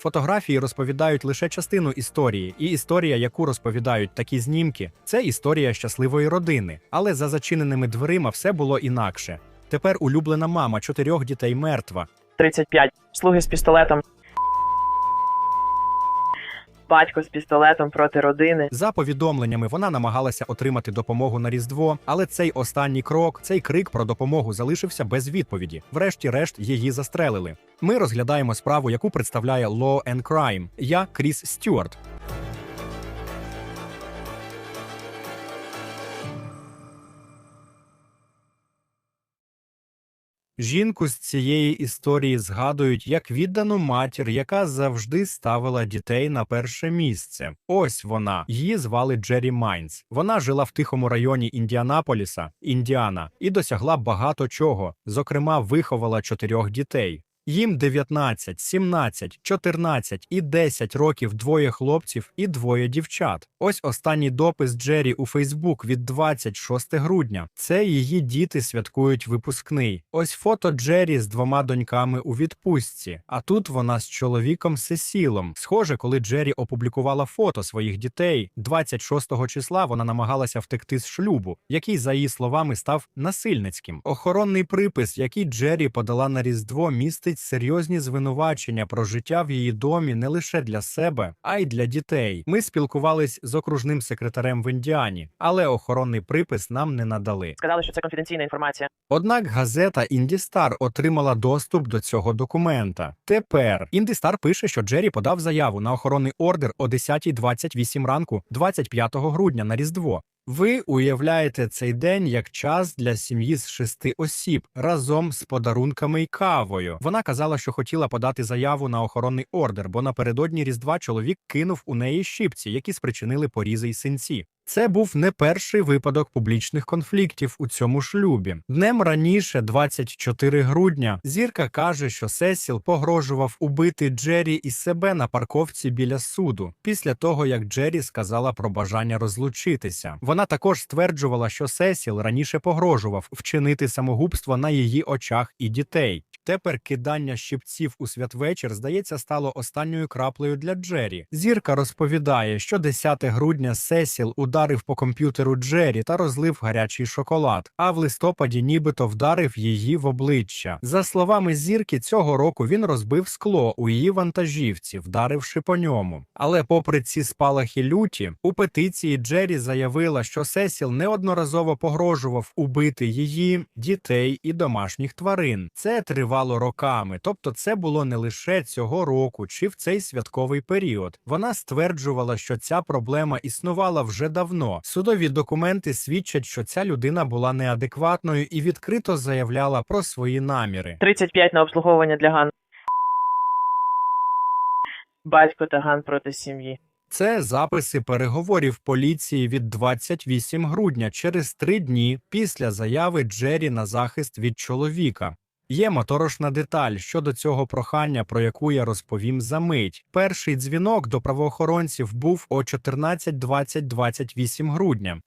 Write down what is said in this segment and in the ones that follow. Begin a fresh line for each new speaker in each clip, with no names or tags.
Фотографії розповідають лише частину історії, і історія, яку розповідають такі знімки, це історія щасливої родини. Але за зачиненими дверима все було інакше. Тепер улюблена мама чотирьох дітей мертва.
35. Слуги з пістолетом. Батько з пістолетом проти родини.
За повідомленнями, вона намагалася отримати допомогу на Різдво, але цей останній крок, цей крик про допомогу залишився без відповіді. Врешті-решт її застрелили. Ми розглядаємо справу, яку представляє Law and Crime. Я Кріс Стюарт. Жінку з цієї історії згадують як віддану матір, яка завжди ставила дітей на перше місце. Ось вона. Її звали Джері Майнс. Вона жила в тихому районі Індіанаполіса, Індіана, і досягла багато чого. Зокрема, виховала чотирьох дітей. Їм 19, 17, 14 і 10 років двоє хлопців і двоє дівчат. Ось останній допис Джері у Фейсбук від 26 грудня. Це її діти святкують випускний. Ось фото Джері з двома доньками у відпустці. А тут вона з чоловіком Сесілом. Схоже, коли Джері опублікувала фото своїх дітей, 26 числа вона намагалася втекти з шлюбу, який, за її словами, став насильницьким. Охоронний припис, який Джері подала на Різдво, містить серйозні звинувачення про життя в її домі не лише для себе, а й для дітей. Ми спілкувались з окружним секретарем в Індіані, але охоронний припис нам не надали.
Сказали, що це конфіденційна інформація.
Однак газета Індістар отримала доступ до цього документа. Тепер Індістар пише, що Джері подав заяву на охоронний ордер о 10.28 ранку, 25 грудня на Різдво. Ви уявляєте цей день як час для сім'ї з шести осіб разом з подарунками й кавою. Вона казала, що хотіла подати заяву на охоронний ордер, бо напередодні Різдва чоловік кинув у неї щипці, які спричинили порізи й синці. Це був не перший випадок публічних конфліктів у цьому шлюбі. Днем раніше, 24 грудня, зірка каже, що Сесіл погрожував убити Джері і себе на парковці біля суду після того, як Джері сказала про бажання розлучитися. Вона також стверджувала, що Сесіл раніше погрожував вчинити самогубство на її очах і дітей. Тепер кидання щипців у святвечір, здається, стало останньою краплею для Джері. Зірка розповідає, що 10 грудня Сесіл ударив по комп'ютеру Джері та розлив гарячий шоколад, а в листопаді нібито вдарив її в обличчя. За словами зірки, цього року він розбив скло у її вантажівці, вдаривши по ньому. Але, попри ці спалахи люті, у петиції Джері заявила, що Сесіл неодноразово погрожував убити її, дітей і домашніх тварин. Це тривало роками, тобто це було не лише цього року чи в цей святковий період. Вона стверджувала, що ця проблема існувала вже давно. Судові документи свідчать, що ця людина була неадекватною і відкрито заявляла про свої наміри.
35 на обслуговування для Ган. Батько та Ган проти сім'ї.
Це записи переговорів поліції від 28 грудня через три дні після заяви Джері на захист від чоловіка. Є моторошна деталь щодо цього прохання, про яку я розповім за мить. Перший дзвінок до правоохоронців був о 14.20-28 грудня.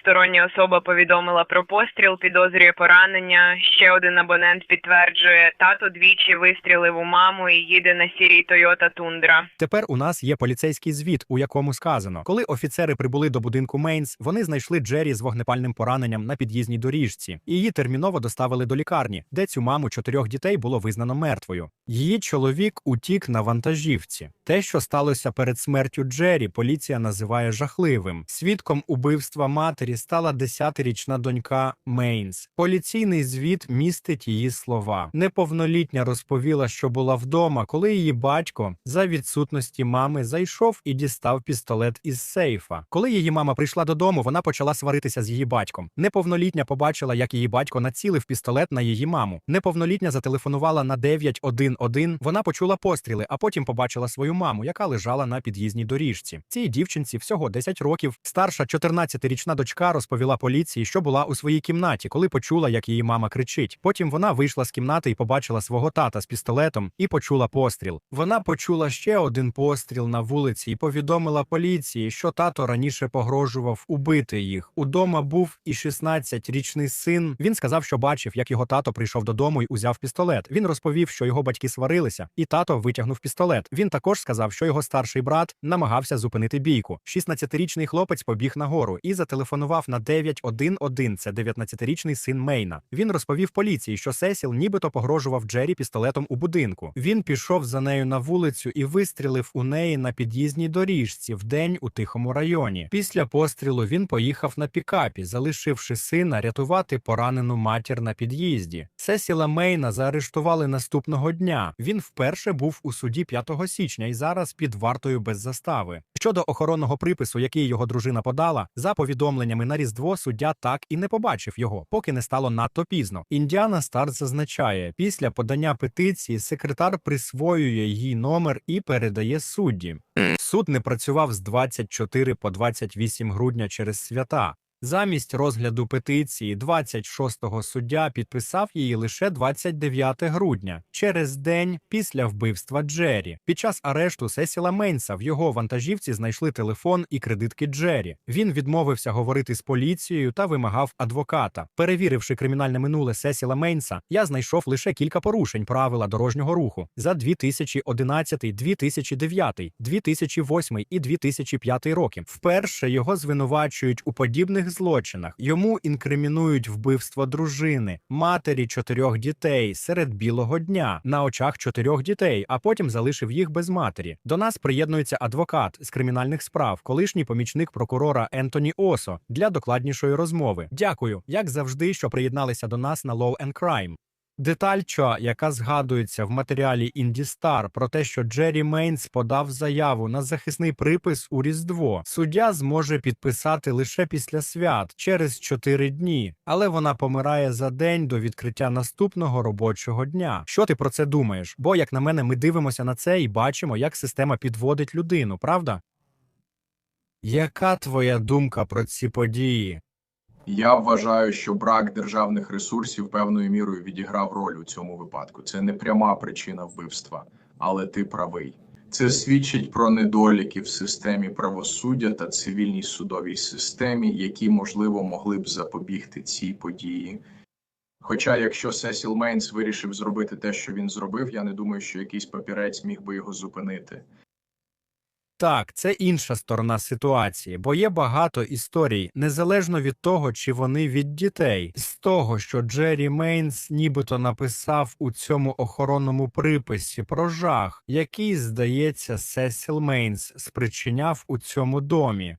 Стороння особа повідомила про постріл, підозрює поранення. Ще один абонент підтверджує, тато двічі вистрілив у маму і їде на сірій Toyota Тундра.
Тепер у нас є поліцейський звіт, у якому сказано, коли офіцери прибули до будинку Мейнс, вони знайшли Джері з вогнепальним пораненням на під'їзній доріжці. Її терміново доставили до лікарні, де цю маму чотирьох дітей було визнано мертвою. Її чоловік утік на вантажівці. Те, що сталося перед смертю Джері, поліція називає жахливим. Свідком убивства матері стала 10-річна донька Мейнс. Поліційний звіт містить її слова. Неповнолітня розповіла, що була вдома, коли її батько за відсутності мами зайшов і дістав пістолет із сейфа. Коли її мама прийшла додому, вона почала сваритися з її батьком. Неповнолітня побачила, як її батько націлив пістолет на її маму. Неповнолітня зателефонувала на 911, Вона почула постріли, а потім побачила свою маму, яка лежала на під'їзній доріжці. Цій дівчинці всього 10 років. Старша 14-річна дочка дочка розповіла поліції, що була у своїй кімнаті, коли почула, як її мама кричить. Потім вона вийшла з кімнати і побачила свого тата з пістолетом і почула постріл. Вона почула ще один постріл на вулиці і повідомила поліції, що тато раніше погрожував убити їх. Удома був і 16-річний син. Він сказав, що бачив, як його тато прийшов додому і узяв пістолет. Він розповів, що його батьки сварилися, і тато витягнув пістолет. Він також сказав, що його старший брат намагався зупинити бійку. 16-річний хлопець побіг нагору і зателефонував на 911. Це 19-річний син Мейна. Він розповів поліції, що Сесіл нібито погрожував Джері пістолетом у будинку. Він пішов за нею на вулицю і вистрілив у неї на під'їзній доріжці вдень у тихому районі. Після пострілу він поїхав на пікапі, залишивши сина рятувати поранену матір на під'їзді. Сесіла Мейна заарештували наступного дня. Він вперше був у суді 5 січня і зараз під вартою без застави. Щодо охоронного припису, який його дружина подала, за повідомленнями на різдво суддя так і не побачив його, поки не стало надто пізно. Індіана Старт зазначає, після подання петиції секретар присвоює їй номер і передає судді. Суд не працював з 24 по 28 грудня через свята. Замість розгляду петиції 26-го суддя підписав її лише 29 грудня, через день після вбивства Джері. Під час арешту Сесіла Мейнса в його вантажівці знайшли телефон і кредитки Джері. Він відмовився говорити з поліцією та вимагав адвоката. Перевіривши кримінальне минуле Сесіла Мейнса, я знайшов лише кілька порушень правила дорожнього руху за 2011, 2009, 2008 і 2005 роки. Вперше його звинувачують у подібних злочинах. Йому інкримінують вбивство дружини, матері чотирьох дітей серед білого дня на очах чотирьох дітей, а потім залишив їх без матері. До нас приєднується адвокат з кримінальних справ, колишній помічник прокурора Ентоні Осо для докладнішої розмови. Дякую, як завжди, що приєдналися до нас на Law and Crime. Детальча, яка згадується в матеріалі Індістар про те, що Джері Мейнс подав заяву на захисний припис у Різдво, суддя зможе підписати лише після свят через 4 дні, але вона помирає за день до відкриття наступного робочого дня. Що ти про це думаєш? Бо, як на мене, ми дивимося на це і бачимо, як система підводить людину, правда? Яка твоя думка про ці події?
Я вважаю, що брак державних ресурсів певною мірою відіграв роль у цьому випадку. Це не пряма причина вбивства, але ти правий. Це свідчить про недоліки в системі правосуддя та цивільній судовій системі, які можливо могли б запобігти цій події. Хоча, якщо Сесіл Мейнс вирішив зробити те, що він зробив, я не думаю, що якийсь папірець міг би його зупинити.
Так, це інша сторона ситуації, бо є багато історій, незалежно від того, чи вони від дітей, з того, що Джері Мейнс нібито написав у цьому охоронному приписі про жах, який, здається, Сесіл Мейнс спричиняв у цьому домі.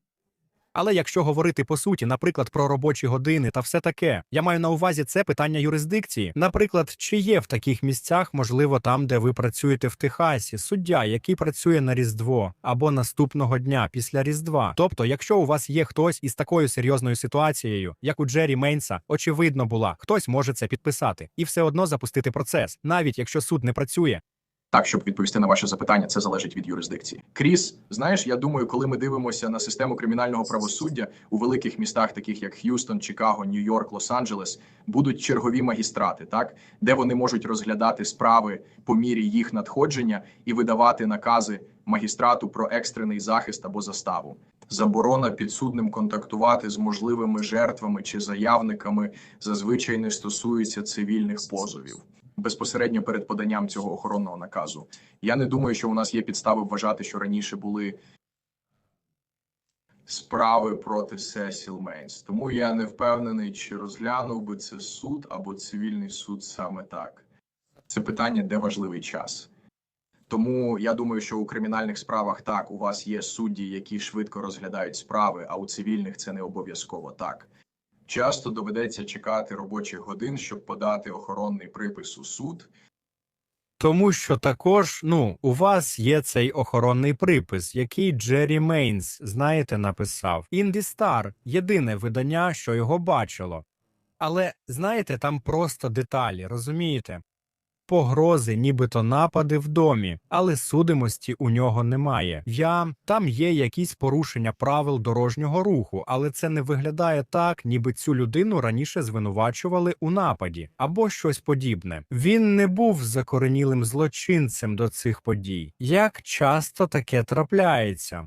Але якщо говорити по суті, наприклад, про робочі години та все таке, я маю на увазі це питання юрисдикції. Наприклад, чи є в таких місцях, можливо, там, де ви працюєте в Техасі, суддя, який працює на Різдво або наступного дня після Різдва. Тобто, якщо у вас є хтось із такою серйозною ситуацією, як у Джері Мейнса, очевидно була, хтось може це підписати і все одно запустити процес, навіть якщо суд не працює.
Так, щоб відповісти на ваше запитання, це залежить від юрисдикції. Кріс, знаєш, я думаю, коли ми дивимося на систему кримінального правосуддя у великих містах, таких як Х'юстон, Чикаго, Нью-Йорк, Лос-Анджелес, будуть чергові магістрати, так де вони можуть розглядати справи по мірі їх надходження і видавати накази магістрату про екстрений захист або заставу. Заборона підсудним контактувати з можливими жертвами чи заявниками зазвичай не стосується цивільних позовів безпосередньо перед поданням цього охоронного наказу. Я не думаю, що у нас є підстави вважати, що раніше були справи проти Сесіл Мейнс. Тому я не впевнений, чи розглянув би це суд або цивільний суд саме так. Це питання, де важливий час. Тому я думаю, що у кримінальних справах так у вас є судді, які швидко розглядають справи, а у цивільних це не обов'язково так. Часто доведеться чекати робочих годин, щоб подати охоронний припис у суд.
Тому що також, ну, у вас є цей охоронний припис, який Джері Мейнс, знаєте, написав. Індістар єдине видання, що його бачило. Але знаєте, там просто деталі, розумієте? Погрози, нібито напади в домі, але судимості у нього немає. Я там є якісь порушення правил дорожнього руху, але це не виглядає так, ніби цю людину раніше звинувачували у нападі або щось подібне. Він не був закоренілим злочинцем до цих подій. Як часто таке трапляється?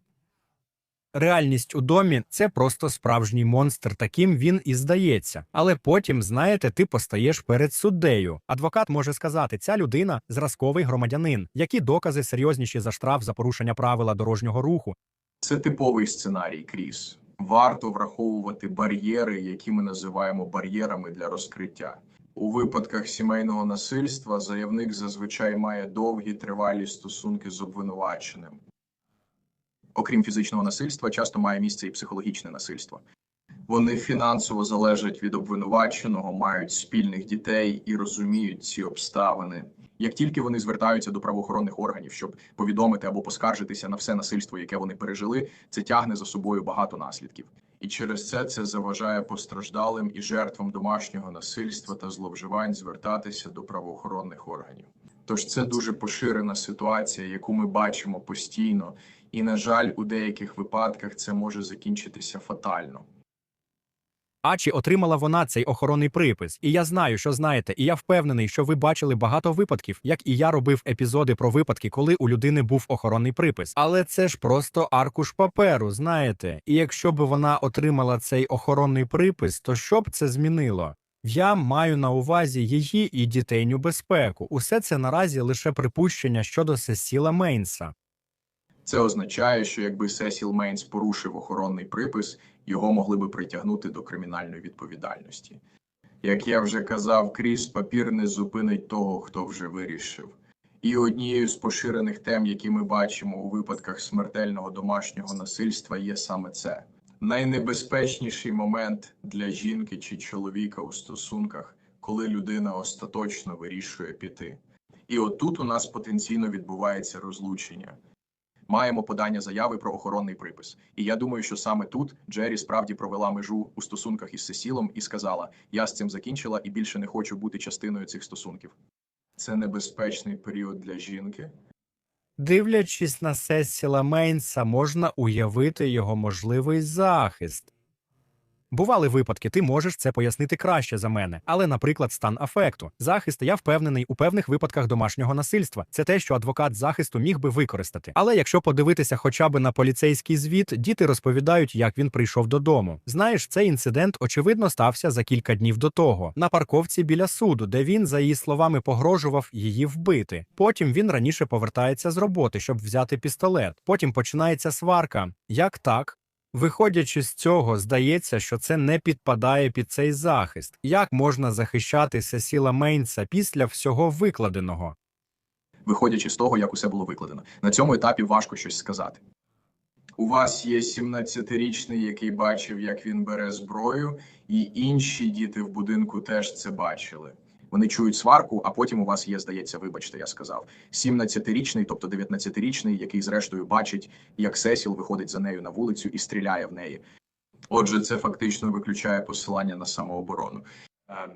Реальність у домі це просто справжній монстр, таким він і здається. Але потім, знаєте, ти постаєш перед суддею. Адвокат може сказати, ця людина зразковий громадянин. Які докази серйозніші за штраф за порушення правила дорожнього руху?
Це типовий сценарій, Кріс. Варто враховувати бар'єри, які ми називаємо бар'єрами для розкриття. У випадках сімейного насильства заявник зазвичай має довгі тривалі стосунки з обвинуваченим. Окрім фізичного насильства, часто має місце і психологічне насильство. Вони фінансово залежать від обвинуваченого, мають спільних дітей і розуміють ці обставини. Як тільки вони звертаються до правоохоронних органів, щоб повідомити або поскаржитися на все насильство, яке вони пережили, це тягне за собою багато наслідків. І через це це заважає постраждалим і жертвам домашнього насильства та зловживань звертатися до правоохоронних органів. Тож це дуже поширена ситуація, яку ми бачимо постійно, і на жаль, у деяких випадках це може закінчитися фатально.
А чи отримала вона цей охоронний припис? І я знаю, що знаєте, і я впевнений, що ви бачили багато випадків, як і я робив епізоди про випадки, коли у людини був охоронний припис. Але це ж просто аркуш паперу, знаєте. І якщо б вона отримала цей охоронний припис, то що б це змінило? Я маю на увазі її і дітейню безпеку. Усе це наразі лише припущення щодо Сесіла Мейнса.
Це означає, що якби Сесіл Мейнс порушив охоронний припис, його могли би притягнути до кримінальної відповідальності. Як я вже казав, Кріс папір не зупинить того, хто вже вирішив. І однією з поширених тем, які ми бачимо у випадках смертельного домашнього насильства, є саме це. Найнебезпечніший момент для жінки чи чоловіка у стосунках, коли людина остаточно вирішує піти. І отут у нас потенційно відбувається розлучення маємо подання заяви про охоронний припис. І я думаю, що саме тут Джері справді провела межу у стосунках із Сесілом і сказала: Я з цим закінчила і більше не хочу бути частиною цих стосунків. Це небезпечний період для жінки.
Дивлячись на Сесіла Мейнса, можна уявити його можливий захист. Бували випадки, ти можеш це пояснити краще за мене, але, наприклад, стан афекту. Захист, я впевнений, у певних випадках домашнього насильства. Це те, що адвокат захисту міг би використати. Але якщо подивитися хоча б на поліцейський звіт, діти розповідають, як він прийшов додому. Знаєш, цей інцидент очевидно стався за кілька днів до того на парковці біля суду, де він, за її словами, погрожував її вбити. Потім він раніше повертається з роботи, щоб взяти пістолет. Потім починається сварка. Як так? Виходячи з цього, здається, що це не підпадає під цей захист. Як можна захищати Сесіла Мейнса після всього викладеного?
виходячи з того, як усе було викладено. На цьому етапі важко щось сказати. У вас є 17-річний, який бачив, як він бере зброю, і інші діти в будинку теж це бачили. Вони чують сварку, а потім у вас є, здається, вибачте, я сказав. 17-річний, тобто 19-річний, який зрештою бачить, як Сесіл виходить за нею на вулицю і стріляє в неї. Отже, це фактично виключає посилання на самооборону. Ем,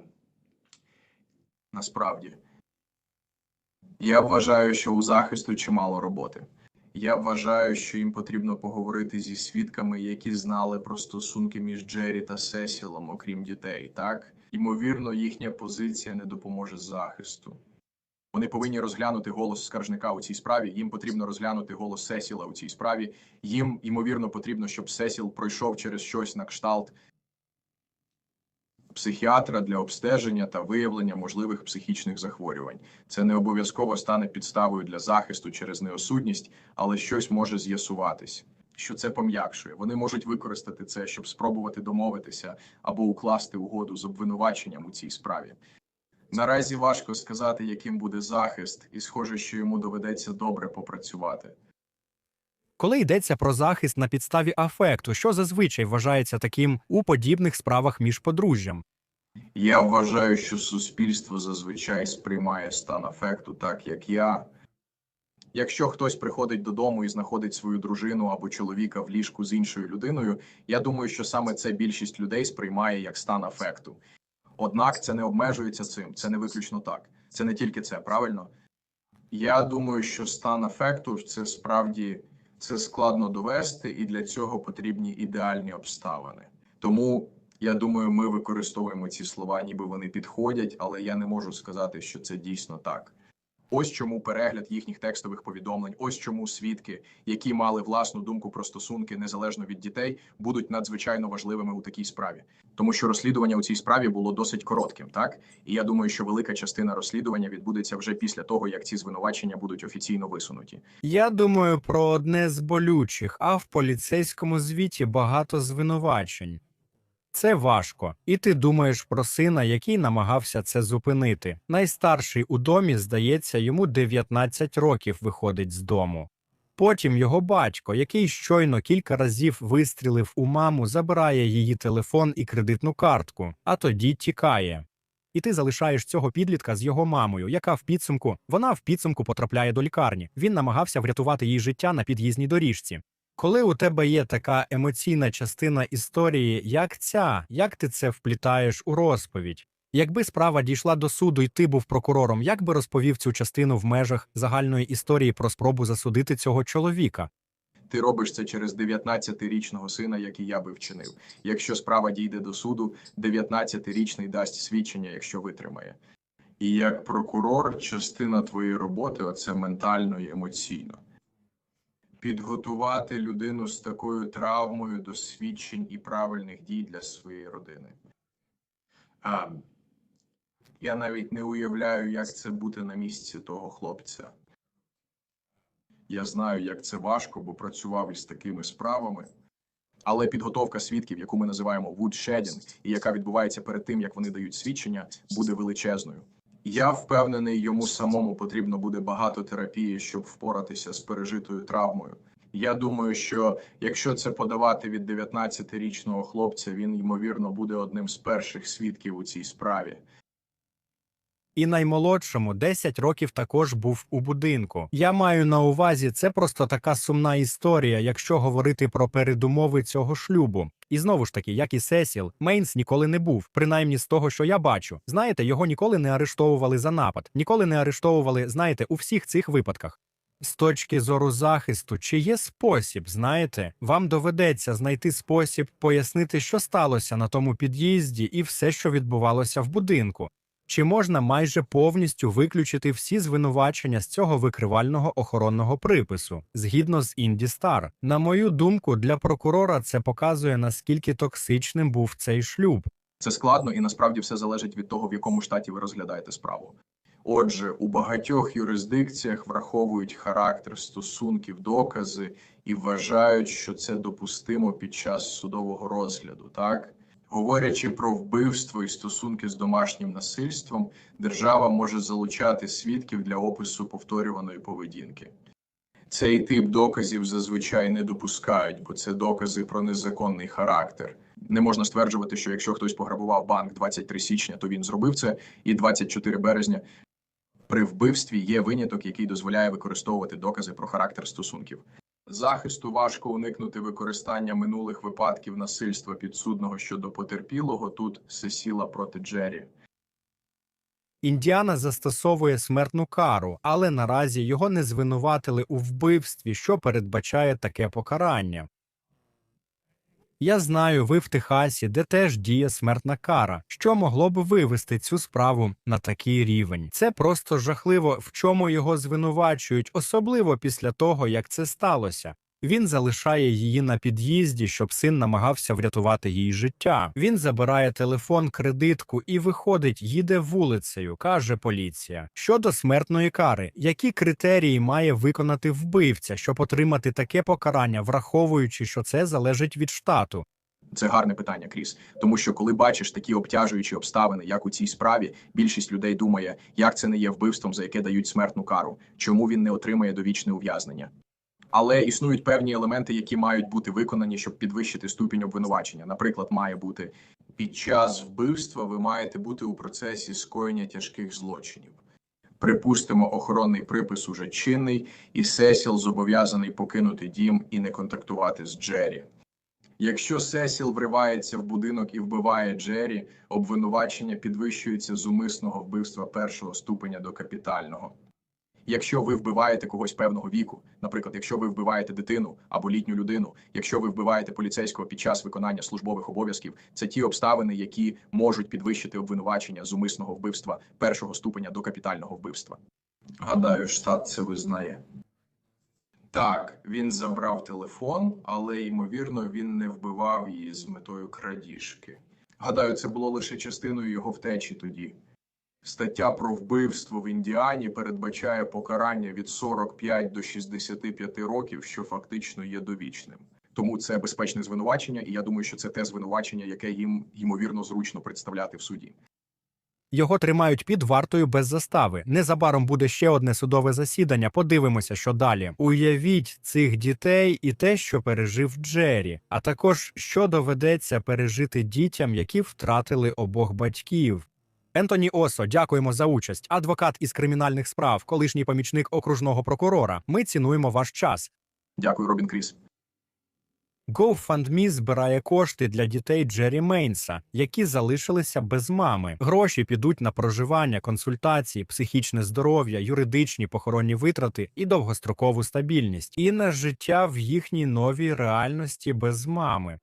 насправді, я вважаю, що у захисту чимало роботи. Я вважаю, що їм потрібно поговорити зі свідками, які знали про стосунки між Джері та Сесілом, окрім дітей. Так ймовірно, їхня позиція не допоможе захисту. Вони повинні розглянути голос скаржника у цій справі. Їм потрібно розглянути голос Сесіла у цій справі. Їм ймовірно потрібно, щоб Сесіл пройшов через щось на кшталт психіатра для обстеження та виявлення можливих психічних захворювань. Це не обов'язково стане підставою для захисту через неосудність, але щось може з'ясуватись. Що це пом'якшує. Вони можуть використати це, щоб спробувати домовитися або укласти угоду з обвинуваченням у цій справі. Наразі важко сказати, яким буде захист, і схоже, що йому доведеться добре попрацювати.
Коли йдеться про захист на підставі афекту, що зазвичай вважається таким у подібних справах між подружжям?
Я вважаю, що суспільство зазвичай сприймає стан афекту так, як я. Якщо хтось приходить додому і знаходить свою дружину або чоловіка в ліжку з іншою людиною, я думаю, що саме це більшість людей сприймає як стан афекту. Однак це не обмежується цим, це не виключно так. Це не тільки це, правильно? Я думаю, що стан афекту це справді це складно довести, і для цього потрібні ідеальні обставини. Тому я думаю, ми використовуємо ці слова, ніби вони підходять, але я не можу сказати, що це дійсно так. Ось чому перегляд їхніх текстових повідомлень, ось чому свідки, які мали власну думку про стосунки незалежно від дітей, будуть надзвичайно важливими у такій справі, тому що розслідування у цій справі було досить коротким, так і я думаю, що велика частина розслідування відбудеться вже після того, як ці звинувачення будуть офіційно висунуті.
Я думаю про одне з болючих, а в поліцейському звіті багато звинувачень. Це важко, і ти думаєш про сина, який намагався це зупинити. Найстарший у домі, здається, йому 19 років виходить з дому. Потім його батько, який щойно кілька разів вистрілив у маму, забирає її телефон і кредитну картку, а тоді тікає. І ти залишаєш цього підлітка з його мамою, яка в підсумку вона в підсумку потрапляє до лікарні. Він намагався врятувати їй життя на під'їзній доріжці. Коли у тебе є така емоційна частина історії, як ця, як ти це вплітаєш у розповідь? Якби справа дійшла до суду і ти був прокурором, як би розповів цю частину в межах загальної історії про спробу засудити цього чоловіка?
Ти робиш це через 19-річного сина, як і я би вчинив. Якщо справа дійде до суду, 19-річний дасть свідчення, якщо витримає. І як прокурор, частина твоєї роботи оце ментально і емоційно. Підготувати людину з такою травмою до свідчень і правильних дій для своєї родини. А, я навіть не уявляю, як це бути на місці того хлопця. Я знаю, як це важко, бо працював із такими справами. Але підготовка свідків, яку ми називаємо woodshedding, і яка відбувається перед тим, як вони дають свідчення, буде величезною. Я впевнений, йому самому потрібно буде багато терапії, щоб впоратися з пережитою травмою. Я думаю, що якщо це подавати від 19-річного хлопця, він ймовірно буде одним з перших свідків у цій справі.
І наймолодшому 10 років також був у будинку. Я маю на увазі, це просто така сумна історія, якщо говорити про передумови цього шлюбу. І знову ж таки, як і Сесіл, Мейнс ніколи не був, принаймні з того, що я бачу. Знаєте, його ніколи не арештовували за напад, ніколи не арештовували, знаєте, у всіх цих випадках. З точки зору захисту, чи є спосіб, знаєте, вам доведеться знайти спосіб пояснити, що сталося на тому під'їзді і все, що відбувалося в будинку. Чи можна майже повністю виключити всі звинувачення з цього викривального охоронного припису, згідно з Інді Стар? На мою думку, для прокурора це показує наскільки токсичним був цей шлюб.
Це складно і насправді все залежить від того, в якому штаті ви розглядаєте справу. Отже, у багатьох юрисдикціях враховують характер стосунків, докази і вважають, що це допустимо під час судового розгляду. Так, говорячи про вбивство і стосунки з домашнім насильством, держава може залучати свідків для опису повторюваної поведінки. Цей тип доказів зазвичай не допускають, бо це докази про незаконний характер. Не можна стверджувати, що якщо хтось пограбував банк 23 січня, то він зробив це, і 24 березня при вбивстві є виняток, який дозволяє використовувати докази про характер стосунків. Захисту важко уникнути використання минулих випадків насильства підсудного щодо потерпілого. Тут Сесіла проти Джері.
Індіана застосовує смертну кару, але наразі його не звинуватили у вбивстві, що передбачає таке покарання. Я знаю, ви в Техасі, де теж діє смертна кара, що могло б вивести цю справу на такий рівень. Це просто жахливо, в чому його звинувачують, особливо після того, як це сталося. Він залишає її на під'їзді, щоб син намагався врятувати їй життя. Він забирає телефон, кредитку і виходить, їде вулицею, каже поліція. Щодо смертної кари, які критерії має виконати вбивця, щоб отримати таке покарання, враховуючи, що це залежить від штату.
Це гарне питання, Кріс. Тому що коли бачиш такі обтяжуючі обставини, як у цій справі, більшість людей думає, як це не є вбивством, за яке дають смертну кару, чому він не отримає довічне ув'язнення. Але існують певні елементи, які мають бути виконані, щоб підвищити ступінь обвинувачення. Наприклад, має бути під час вбивства ви маєте бути у процесі скоєння тяжких злочинів. Припустимо, охоронний припис уже чинний, і Сесіл зобов'язаний покинути дім і не контактувати з Джері. Якщо Сесіл вривається в будинок і вбиває Джері, обвинувачення підвищується з умисного вбивства першого ступеня до капітального. Якщо ви вбиваєте когось певного віку, наприклад, якщо ви вбиваєте дитину або літню людину, якщо ви вбиваєте поліцейського під час виконання службових обов'язків, це ті обставини, які можуть підвищити обвинувачення з умисного вбивства першого ступеня до капітального вбивства. Гадаю, штат це визнає. Так, він забрав телефон, але ймовірно він не вбивав її з метою крадіжки. Гадаю, це було лише частиною його втечі тоді. Стаття про вбивство в Індіані передбачає покарання від 45 до 65 років, що фактично є довічним. Тому це безпечне звинувачення, і я думаю, що це те звинувачення, яке їм ймовірно зручно представляти в суді.
Його тримають під вартою без застави. Незабаром буде ще одне судове засідання. Подивимося, що далі. Уявіть цих дітей і те, що пережив Джері, а також що доведеться пережити дітям, які втратили обох батьків. Ентоні Осо, дякуємо за участь. Адвокат із кримінальних справ, колишній помічник окружного прокурора. Ми цінуємо ваш час.
Дякую, Робін Кріс.
GoFundMe збирає кошти для дітей Джері Мейнса, які залишилися без мами. Гроші підуть на проживання, консультації, психічне здоров'я, юридичні похоронні витрати і довгострокову стабільність, і на життя в їхній новій реальності без мами.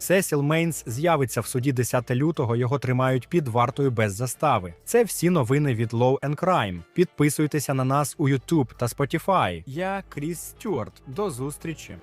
Сесіл Мейнс з'явиться в суді 10 лютого. Його тримають під вартою без застави. Це всі новини від Law and Crime. Підписуйтеся на нас у YouTube та Spotify. Я Кріс Стюарт. До зустрічі.